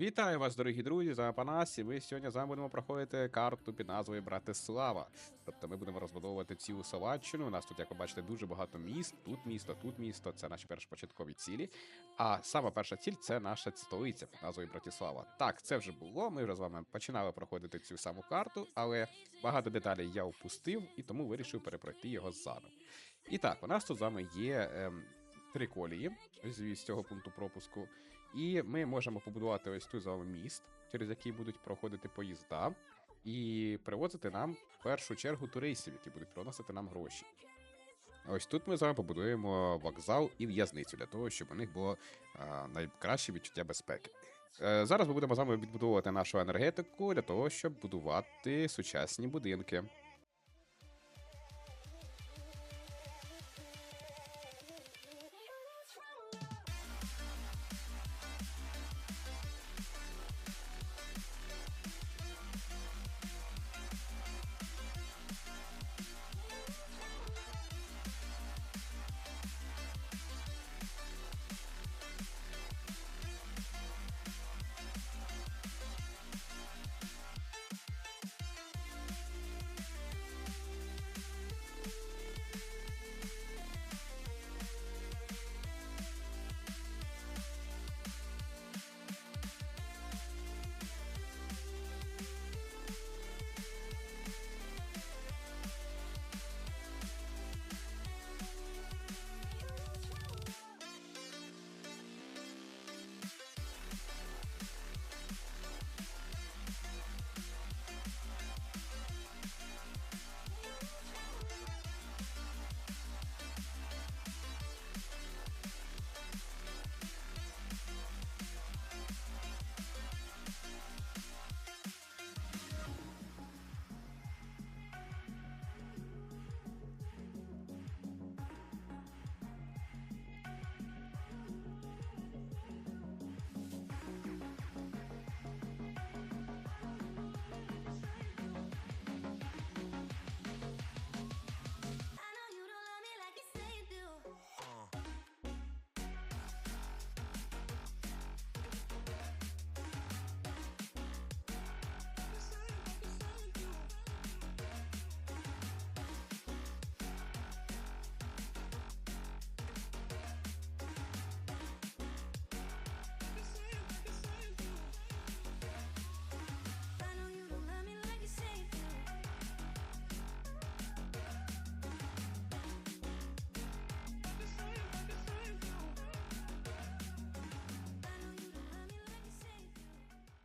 Вітаю вас, дорогі друзі, з вами Панас, і ми сьогодні з вами будемо проходити карту під назвою Братислава. Тобто ми будемо розбудовувати цілу Словаччину. У нас тут, як ви бачите, дуже багато міст. Тут місто, тут місто. Це наші першопочаткові цілі. А сама перша ціль це наша столиця під назвою Братислава. Так, це вже було. Ми вже з вами починали проходити цю саму карту, але багато деталей я впустив і тому вирішив перепройти його заново. І так, у нас тут з вами є. Ем, Три колії з цього пункту пропуску, і ми можемо побудувати ось тут з міст, через який будуть проходити поїзда, і привозити нам в першу чергу туристів, які будуть приносити нам гроші. Ось тут ми з вами побудуємо вокзал і в'язницю для того, щоб у них було а, найкраще відчуття безпеки. Е, зараз ми будемо з вами відбудовувати нашу енергетику для того, щоб будувати сучасні будинки.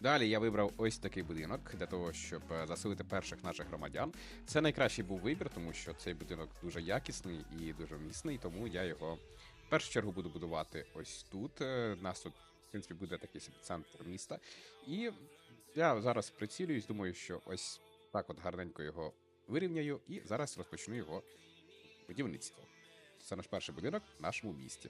Далі я вибрав ось такий будинок для того, щоб е, заселити перших наших громадян. Це найкращий був вибір, тому що цей будинок дуже якісний і дуже міцний, тому я його в першу чергу буду будувати ось тут. Е, нас тут, в принципі, буде такий собі центр міста. І я зараз прицілююсь, думаю, що ось так от гарненько його вирівняю, і зараз розпочну його будівництво. Це наш перший будинок в нашому місті.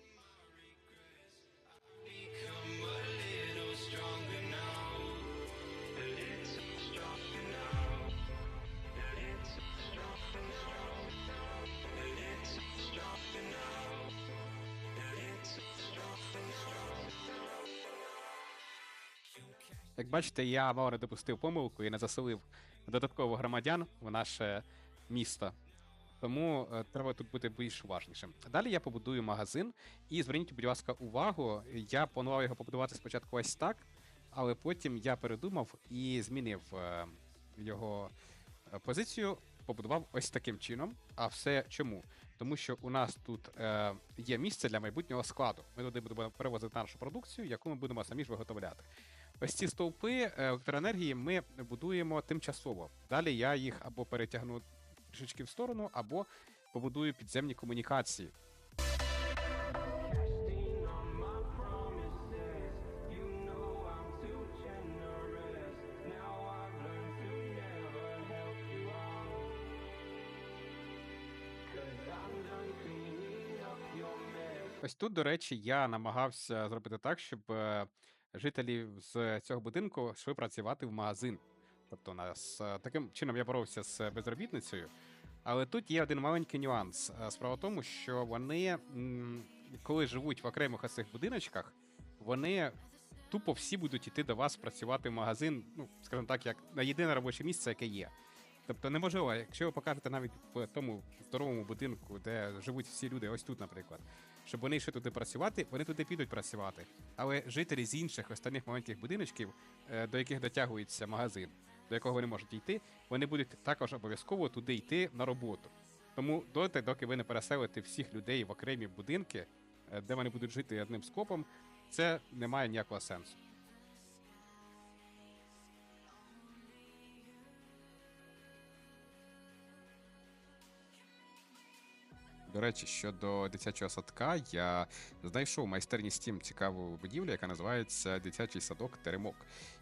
Бачите, я мало допустив помилку і не заселив додатково громадян в наше місто. Тому е, треба тут бути більш уважнішим. Далі я побудую магазин, і зверніть, будь ласка, увагу. Я планував його побудувати спочатку ось так, але потім я передумав і змінив е, його е, позицію, побудував ось таким чином. А все чому? Тому що у нас тут е, є місце для майбутнього складу. Ми туди будемо перевозити нашу продукцію, яку ми будемо самі ж виготовляти. Ось ці стовпи е, електроенергії ми будуємо тимчасово. Далі я їх або перетягну трішечки в сторону, або побудую підземні комунікації. Ось тут, до речі, я намагався зробити так, щоб е, жителі з цього будинку йшли працювати в магазин. Тобто, нас е, таким чином я боровся з безробітницею. Але тут є один маленький нюанс. Е, Справа в тому, що вони, коли живуть в окремих цих будиночках, вони тупо всі будуть йти до вас працювати в магазин, ну, скажімо так, як на єдине робоче місце, яке є. Тобто неможливо, якщо ви покажете навіть в тому здоровому будинку, де живуть всі люди, ось тут, наприклад, щоб вони йшли туди працювати, вони туди підуть працювати. Але жителі з інших останніх маленьких будиночків, е, до яких дотягується магазин, до якого вони можуть йти, вони будуть також обов'язково туди йти на роботу. Тому доти, доки ви не переселите всіх людей в окремі будинки, е, де вони будуть жити одним скопом, це не має ніякого сенсу. До речі, щодо дитячого садка, я знайшов майстерні Steam цікаву будівлю, яка називається Дитячий садок Теремок.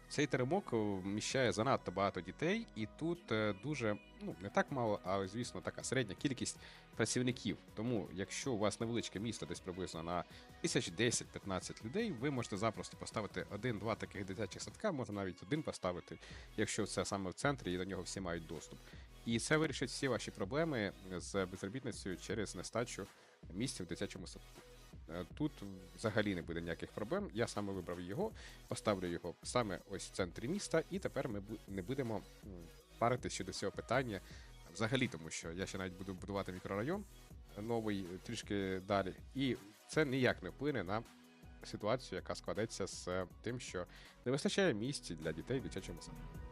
Цей теремок е, вміщає занадто багато дітей, і тут е, дуже, ну не так мало, але звісно, така середня кількість працівників. Тому, якщо у вас невеличке місто, десь приблизно на тисяч 10-15 людей, ви можете запросто поставити один-два таких дитячих садка, можна навіть один поставити, якщо це саме в центрі і до нього всі мають доступ. І це вирішить всі ваші проблеми з безробітницею через нестачу місць в дитячому садку. Е, Тут взагалі не буде ніяких проблем. Я саме вибрав його, поставлю його саме ось в центрі міста, і тепер ми не будемо м, паритись щодо цього питання взагалі, тому що я ще навіть буду будувати мікрорайон новий е, трішки далі. І це ніяк не вплине на ситуацію, яка складеться з е, тим, що не вистачає місць для дітей в дитячому садку.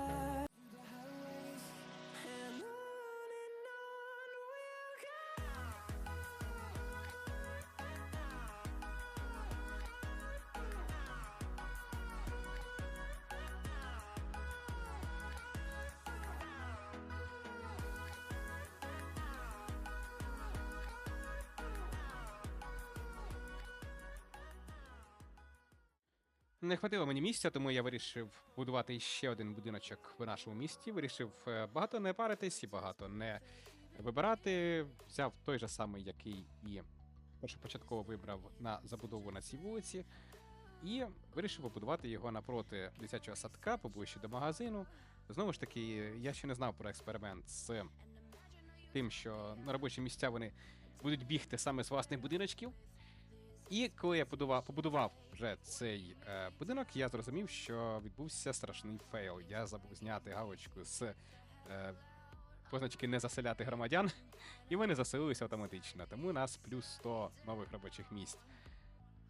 Не хватило мені місця, тому я вирішив будувати ще один будиночок в нашому місті. Вирішив е, багато не паритись і багато не вибирати. Взяв той же самий, який і першопочатково вибрав на забудову на цій вулиці. І вирішив побудувати його напроти дитячого садка, поближче до магазину. Знову ж таки, я ще не знав про експеримент з тим, що на робочі місця вони будуть бігти саме з власних будиночків. І коли я побудував, побудував вже цей е, будинок, я зрозумів, що відбувся страшний фейл. Я забув зняти галочку з е, позначки не заселяти громадян, і вони заселилися автоматично. Тому у нас плюс 100 нових робочих місць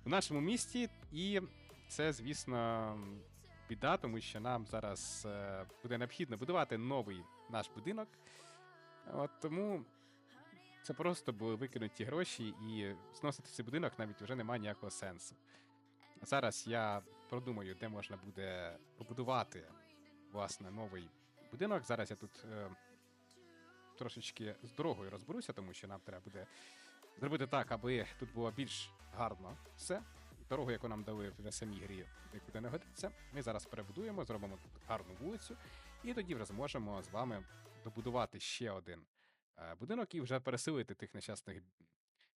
в нашому місті. І це, звісно, біда, тому що нам зараз е, буде необхідно будувати новий наш будинок. От тому це просто були викинуті гроші, і зносити цей будинок навіть вже немає ніякого сенсу. Зараз я продумаю, де можна буде побудувати власне новий будинок. Зараз я тут е, трошечки з дорогою розберуся, тому що нам треба буде зробити так, аби тут було більш гарно все. Дорогу, яку нам дали в самій грі, нікуди не годиться. Ми зараз перебудуємо, зробимо тут гарну вулицю, і тоді вже зможемо з вами добудувати ще один будинок і вже переселити тих нещасних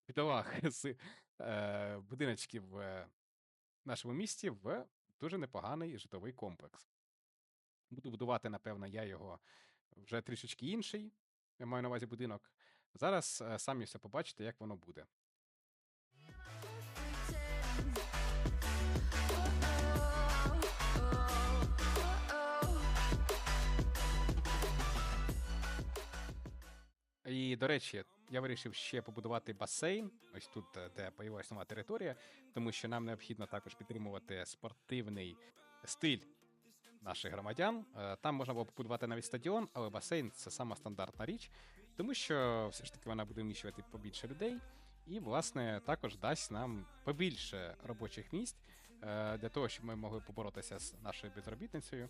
бідолах з е, будиночків в нашому місті в дуже непоганий житловий комплекс. Буду будувати, напевно, я його вже трішечки інший. Я маю на увазі будинок. Зараз е, самі все побачите, як воно буде. І, до речі, я вирішив ще побудувати басейн, ось тут, е, де появилася нова територія, тому що нам необхідно також підтримувати спортивний стиль наших громадян. Е, Там можна було побудувати навіть стадіон, але басейн це сама стандартна річ, тому що все ж таки вона буде вміщувати побільше людей, і, власне, також дасть нам побільше робочих місць е, для того, щоб ми могли поборотися з нашою безробітницею.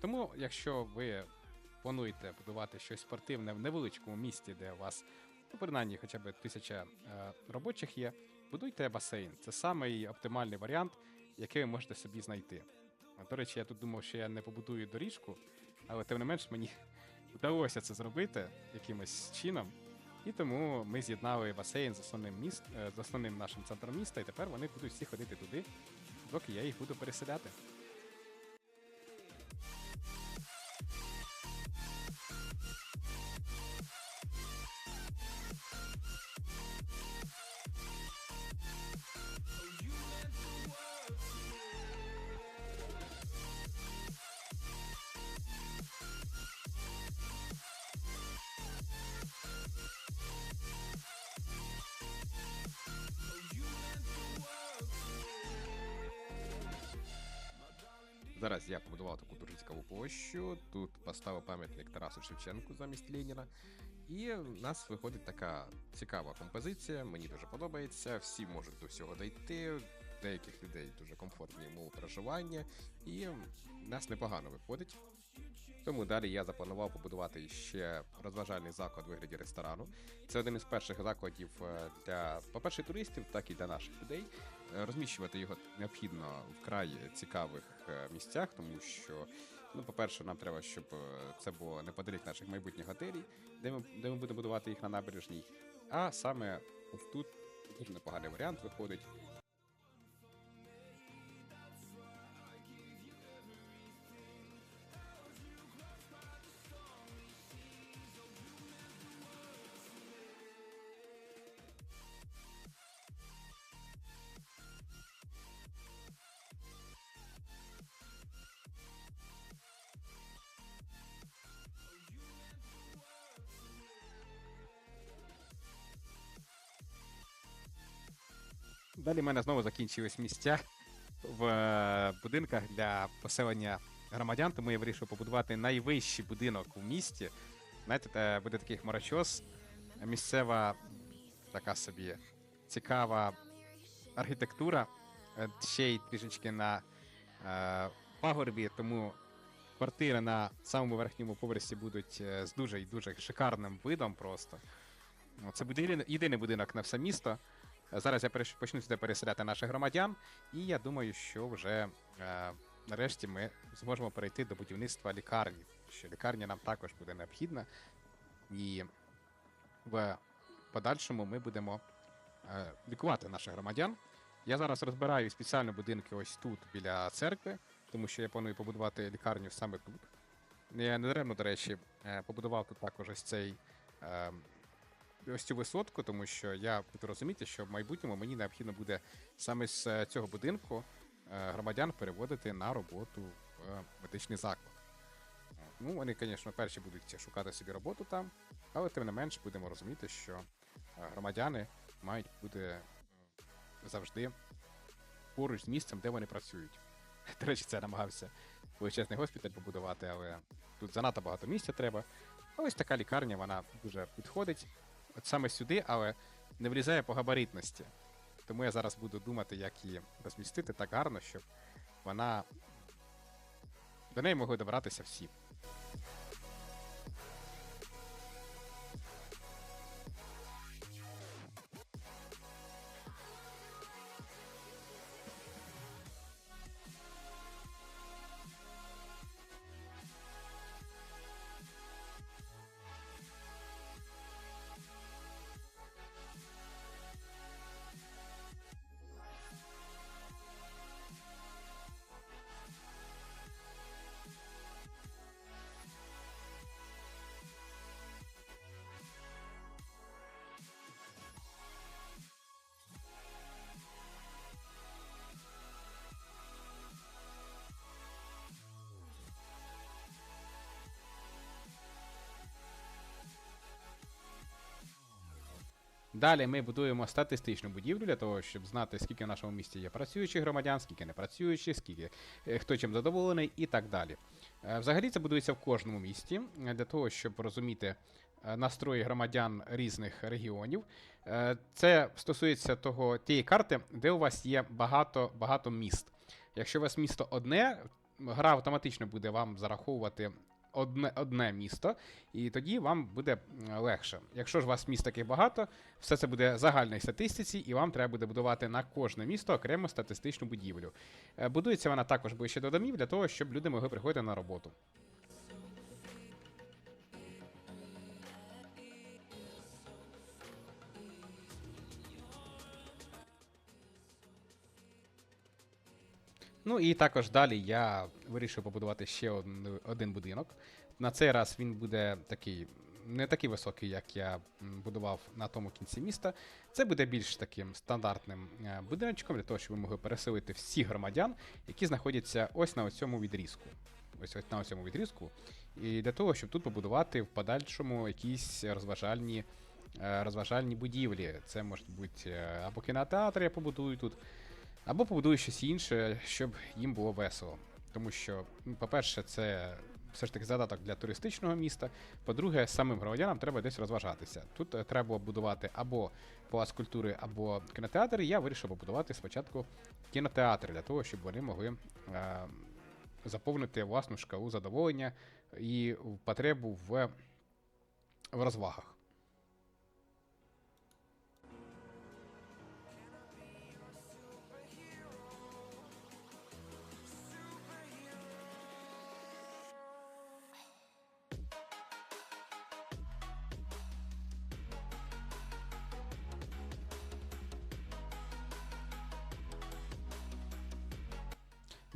Тому, якщо ви плануєте будувати щось спортивне в невеличкому місті, де у вас ну, принаймні хоча б тисяча е, робочих є, будуйте басейн. Це самий оптимальний варіант, який ви можете собі знайти. До речі, я тут думав, що я не побудую доріжку, але тим не менш мені вдалося це зробити якимось чином. І тому ми з'єднали басейн з основним міст, е, з основним нашим центром міста, і тепер вони будуть всі ходити туди, доки я їх буду переселяти. Зараз я побудував таку дуже площу. Тут поставив пам'ятник Тарасу Шевченку замість Леніна. І в нас виходить така цікава композиція. Мені дуже подобається. Всі можуть до всього дійти. Деяких людей дуже комфортні умови проживання, і нас непогано виходить. Тому далі я запланував побудувати ще розважальний заклад у вигляді ресторану. Це один із перших закладів е, для, по-перше, туристів, так і для наших людей. Розміщувати його необхідно вкрай цікавих е, місцях, тому що, ну, по-перше, нам треба, щоб е, це було неподалік наших майбутніх готелів, де ми, де ми будемо будувати їх на набережній. А саме тут дуже непоганий варіант виходить. Далі в мене знову закінчились місця в е, будинках для поселення громадян, тому я вирішив побудувати найвищий будинок у місті. Знаєте, буде такий хмарочос, місцева така собі цікава архітектура, е, ще й трішечки на е, пагорбі, тому квартири на самому верхньому поверсі будуть е, з дуже і дуже шикарним видом просто. Це буде єдиний будинок на все місто. Зараз я почну сюди переселяти наших громадян, і я думаю, що вже е, нарешті ми зможемо перейти до будівництва лікарні. Що лікарня нам також буде необхідна. І в подальшому ми будемо е, лікувати наших громадян. Я зараз розбираю спеціально будинки ось тут, біля церкви, тому що я планую побудувати лікарню саме тут. Я не даремно, до речі, е, побудував тут також ось цей. Е, ось цю висотку, тому що я буду розуміти, що в майбутньому мені необхідно буде саме з е, цього будинку е, громадян переводити на роботу в е, медичний заклад. Ну, вони, звісно, перші будуть шукати собі роботу там, але тим не менш будемо розуміти, що громадяни мають бути завжди поруч з місцем, де вони працюють. До речі, це намагався величезний госпіталь побудувати, але тут занадто багато місця треба. Ось така лікарня, вона дуже підходить от саме сюди, але не влізає по габаритності. Тому я зараз буду думати, як її розмістити так гарно, щоб вона. До неї могли добратися всі. Далі ми будуємо статистичну будівлю для того, щоб знати, скільки в нашому місті є працюючих громадян, скільки не працюючих, скільки е, хто чим задоволений і так далі. Е, Взагалі це будується в кожному місті е, для того, щоб розуміти настрої громадян різних регіонів. Це стосується того тієї карти, де у вас є багато, багато міст. Якщо у вас місто одне, гра автоматично буде вам зараховувати одне, одне місто, і тоді вам буде легше. Якщо ж у вас міст таких багато, все це буде в загальній статистиці, і вам треба буде будувати на кожне місто окрему статистичну будівлю. Е, Будується вона також ближче до домів для того, щоб люди могли приходити на роботу. Ну і також далі я вирішив побудувати ще один, один будинок. На цей раз він буде такий не такий високий, як я будував на тому кінці міста. Це буде більш таким стандартним е, будиночком для того, щоб ви могли переселити всіх громадян, які знаходяться ось на цьому відрізку. Ось ось на цьому відрізку. І для того, щоб тут побудувати в подальшому якісь розважальні, е, розважальні будівлі. Це можуть бути е, або кінотеатр, я побудую тут, або побудую щось інше, щоб їм було весело. тому що, ну, по-перше, це все ж таки задаток для туристичного міста. По-друге, самим громадянам треба десь розважатися. Тут е, треба будувати або палац культури, або кінотеатр. Я вирішив побудувати спочатку кінотеатр для того, щоб вони могли е, заповнити власну шкалу задоволення і потребу в, в розвагах.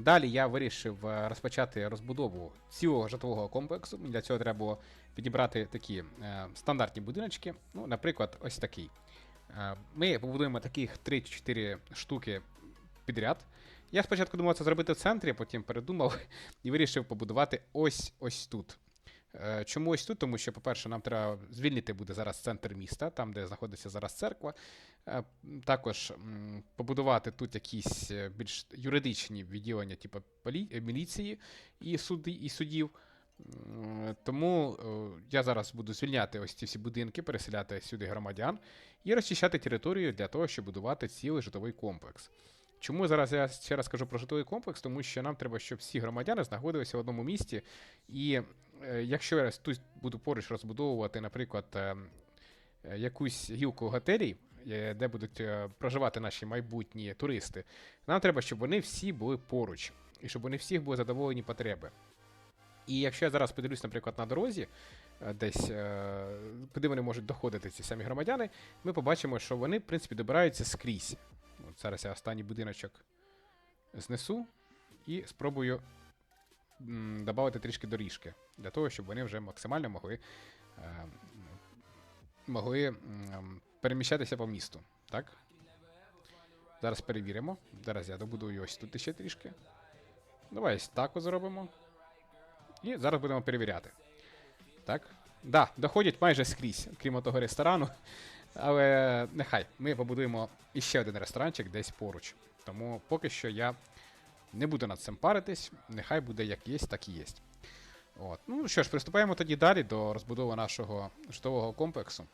Далі я вирішив е, розпочати розбудову цілого житлового комплексу. Для цього треба було підібрати такі е, стандартні будиночки. Ну, наприклад, ось такий. Е, ми побудуємо таких 3-4 штуки підряд. Я спочатку думав це зробити в центрі, потім передумав і вирішив побудувати ось ось тут. Е, Чому ось тут? Тому що, по-перше, нам треба звільнити буде зараз центр міста, там, де знаходиться зараз церква. Е, Також побудувати тут якісь е, більш юридичні відділення, типу міліції і, суди, і судів. Тому я зараз буду звільняти ось ці всі будинки, переселяти сюди громадян і розчищати територію для того, щоб будувати цілий житловий комплекс. Чому зараз я ще раз кажу про житловий комплекс? Тому що нам треба, щоб всі громадяни знаходилися в одному місті. І якщо я тут буду поруч розбудовувати, наприклад, е, е, якусь гілку готелей, е, де будуть е, проживати наші майбутні туристи, нам треба, щоб вони всі були поруч, і щоб вони всіх були задоволені потреби. І якщо я зараз подивлюсь, наприклад, на дорозі, е, десь, е, куди вони можуть доходити, ці самі громадяни, ми побачимо, що вони, в принципі, добираються скрізь. От зараз я останній будиночок знесу і спробую додати трішки доріжки, для того, щоб вони вже максимально могли, е, могли переміщатися по місту. Так? Зараз перевіримо. Зараз я добудую ось тут ще трішки. Давай ось так зробимо. І зараз будемо перевіряти. Так. Да, доходять майже скрізь, крім того ресторану. Але нехай ми побудуємо іще один ресторанчик десь поруч. Тому поки що я не буду над цим паритись. Нехай буде як є, так і є. От. Ну що ж, приступаємо тоді далі до розбудови нашого житлового комплексу.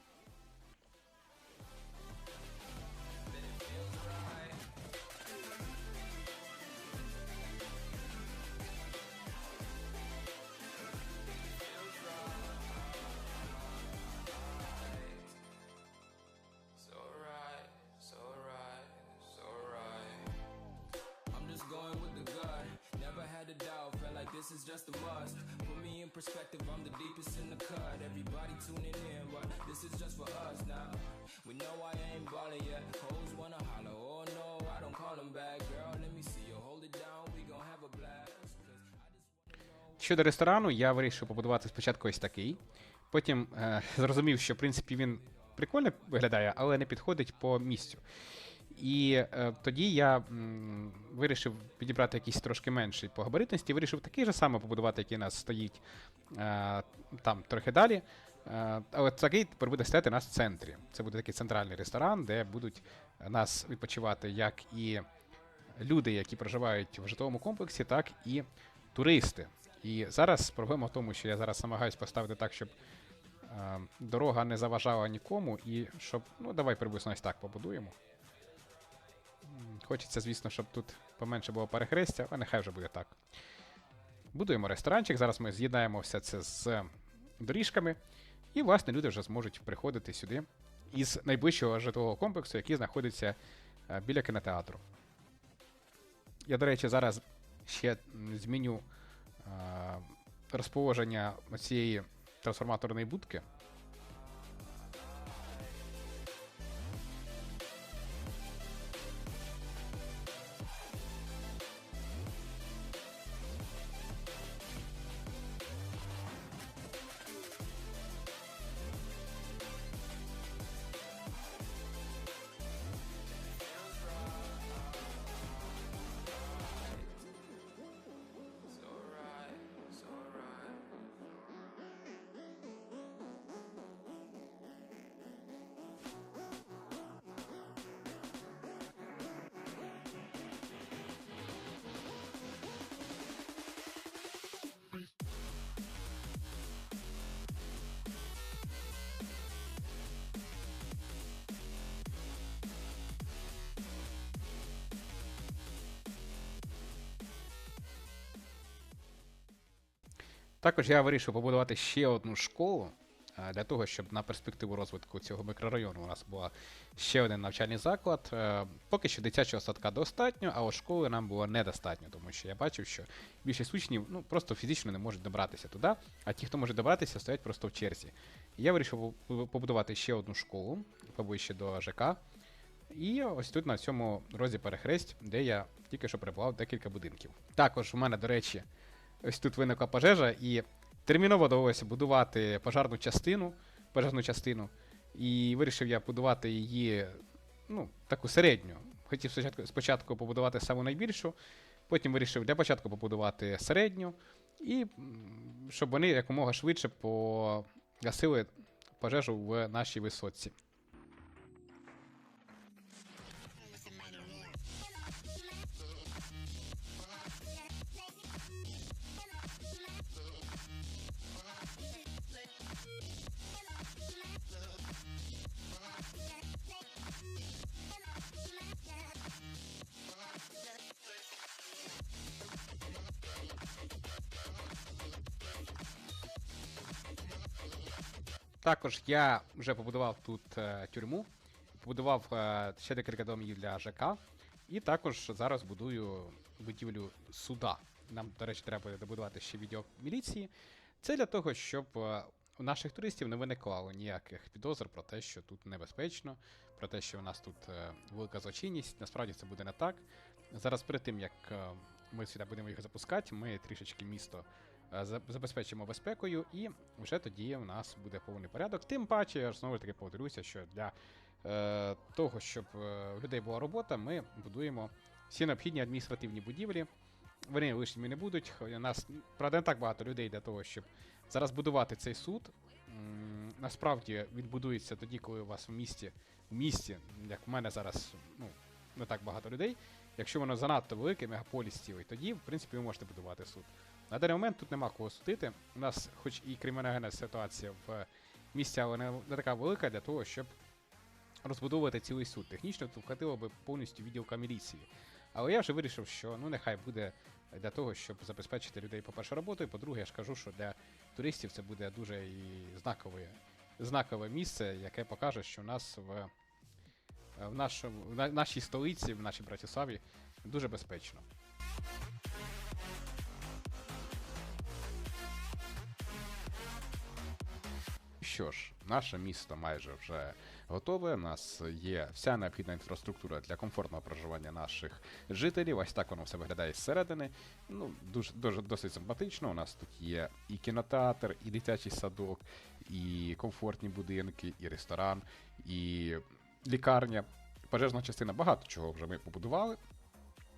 Just a must. Put me in perspective, I'm the deepest in the cut. Everybody tuning in, but this is just for us now. We know I ain't ballin' yet. Hoes wanna holler, oh no, I don't call them back. Girl, let me see you hold it down, we gon' have a blast. Щодо ресторану, я вирішив побудувати спочатку ось такий. Потім е, зрозумів, що в принципі він прикольно виглядає, але не підходить по місцю. І е, тоді я м, вирішив підібрати якийсь трошки менший по габаритності, вирішив такий же самий побудувати, який у нас стоїть е, там трохи далі. Е, але такий тепер буде стояти у нас в центрі. Це буде такий центральний ресторан, де будуть нас відпочивати як і люди, які проживають в житловому комплексі, так і туристи. І зараз проблема в тому, що я зараз намагаюсь поставити так, щоб е, дорога не заважала нікому, і щоб. Ну, давай приблизно ось так побудуємо. Хочеться, звісно, щоб тут поменше було перехрестя, але нехай вже буде так. Будуємо ресторанчик. Зараз ми з'єднаємо все це з доріжками. І, власне, люди вже зможуть приходити сюди із найближчого житлового комплексу, який знаходиться е, біля кінотеатру. Я, до речі, зараз ще зміню е, розположення цієї трансформаторної будки. Також я вирішив побудувати ще одну школу е, для того, щоб на перспективу розвитку цього мікрорайону у нас була ще один навчальний заклад. Е, Поки що дитячого садка достатньо, а от школи нам було недостатньо, тому що я бачив, що більшість учнів ну, просто фізично не можуть добратися туди, а ті, хто може добратися, стоять просто в черзі. Я вирішив побудувати ще одну школу поближче до ЖК. І ось тут на цьому розі перехресть, де я тільки що прибував декілька будинків. Також у мене, до речі, ось тут виникла пожежа, і терміново довелося будувати пожарну частину, пожежну частину. І вирішив я будувати її, ну, таку середню. Хотів спочатку, спочатку побудувати саму найбільшу, потім вирішив для початку побудувати середню, і щоб вони якомога швидше погасили пожежу в нашій висотці. Також я вже побудував тут е, тюрму, побудував е, ще декілька домів для ЖК, і також зараз будую будівлю суда. Нам, до речі, треба добудувати ще відділ міліції. Це для того, щоб е, у наших туристів не виникало ніяких підозр про те, що тут небезпечно, про те, що у нас тут велика злочинність. Насправді це буде не так. Зараз перед тим, як ми сюди будемо їх запускати, ми трішечки місто забезпечимо безпекою, і вже тоді у нас буде повний порядок. Тим паче, я ж знову ж таки повторюся, що для е, того, щоб е, у людей була робота, ми будуємо всі необхідні адміністративні будівлі. Вони лишніми не будуть. У нас правда не так багато людей для того, щоб зараз будувати цей суд. Насправді він будується тоді, коли у вас в місті, в місті, як в мене зараз, ну, не так багато людей. Якщо воно занадто велике, мегаполіс цілий, тоді, в принципі, ви можете будувати суд. На даний момент тут нема кого судити. У нас, хоч і криміногенна ситуація в місті, але не, така велика для того, щоб розбудовувати цілий суд. Технічно тут хватило би повністю відділка міліції. Але я вже вирішив, що ну нехай буде для того, щоб забезпечити людей, по-перше, роботою, по-друге, я ж кажу, що для туристів це буде дуже і знакове, знакове місце, яке покаже, що у нас в, в, нашому, в нашій столиці, в нашій Братиславі, дуже безпечно. Що ж, наше місто майже вже готове. У нас є вся необхідна інфраструктура для комфортного проживання наших жителів. Ось так воно все виглядає зсередини. Ну, дуже, дуже досить симпатично. У нас тут є і кінотеатр, і дитячий садок, і комфортні будинки, і ресторан, і лікарня. Пожежна частина багато чого вже ми побудували.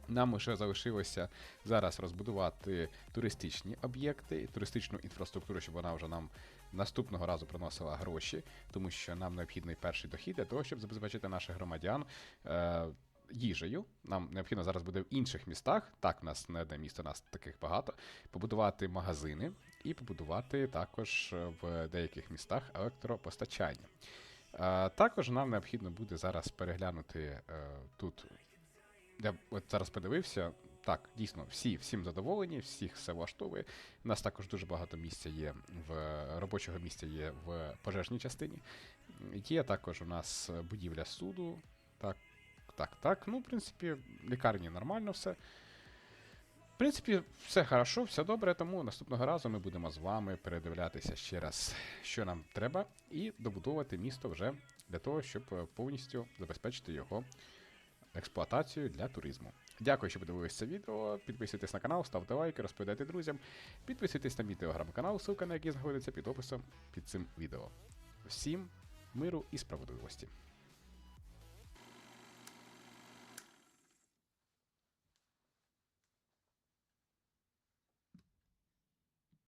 Нам ще залишилося зараз розбудувати туристичні об'єкти, туристичну інфраструктуру, щоб вона вже нам наступного разу приносила гроші, тому що нам необхідний перший дохід для того, щоб забезпечити наших громадян е, їжею. Нам необхідно зараз буде в інших містах. Так, у нас не одне місто, нас таких багато. Побудувати магазини і побудувати також е, в деяких містах електропостачання. Е, також нам необхідно буде зараз переглянути е, тут я от зараз подивився. Так, дійсно, всі всім задоволені, всіх все влаштовує. У нас також дуже багато місця є в робочого місця є в пожежній частині. Є також у нас будівля суду. Так, так, так. Ну, в принципі, лікарні нормально все. В принципі, все хорошо, все добре, тому наступного разу ми будемо з вами передивлятися ще раз, що нам треба, і добудовувати місто вже для того, щоб повністю забезпечити його експлуатацію для туризму. Дякую, що подивилися це відео. Підписуйтесь на канал, ставте лайки, розповідайте друзям. Підписуйтесь на мій телеграм-канал, ссылка на який знаходиться під описом під цим відео. Всім миру і справедливості!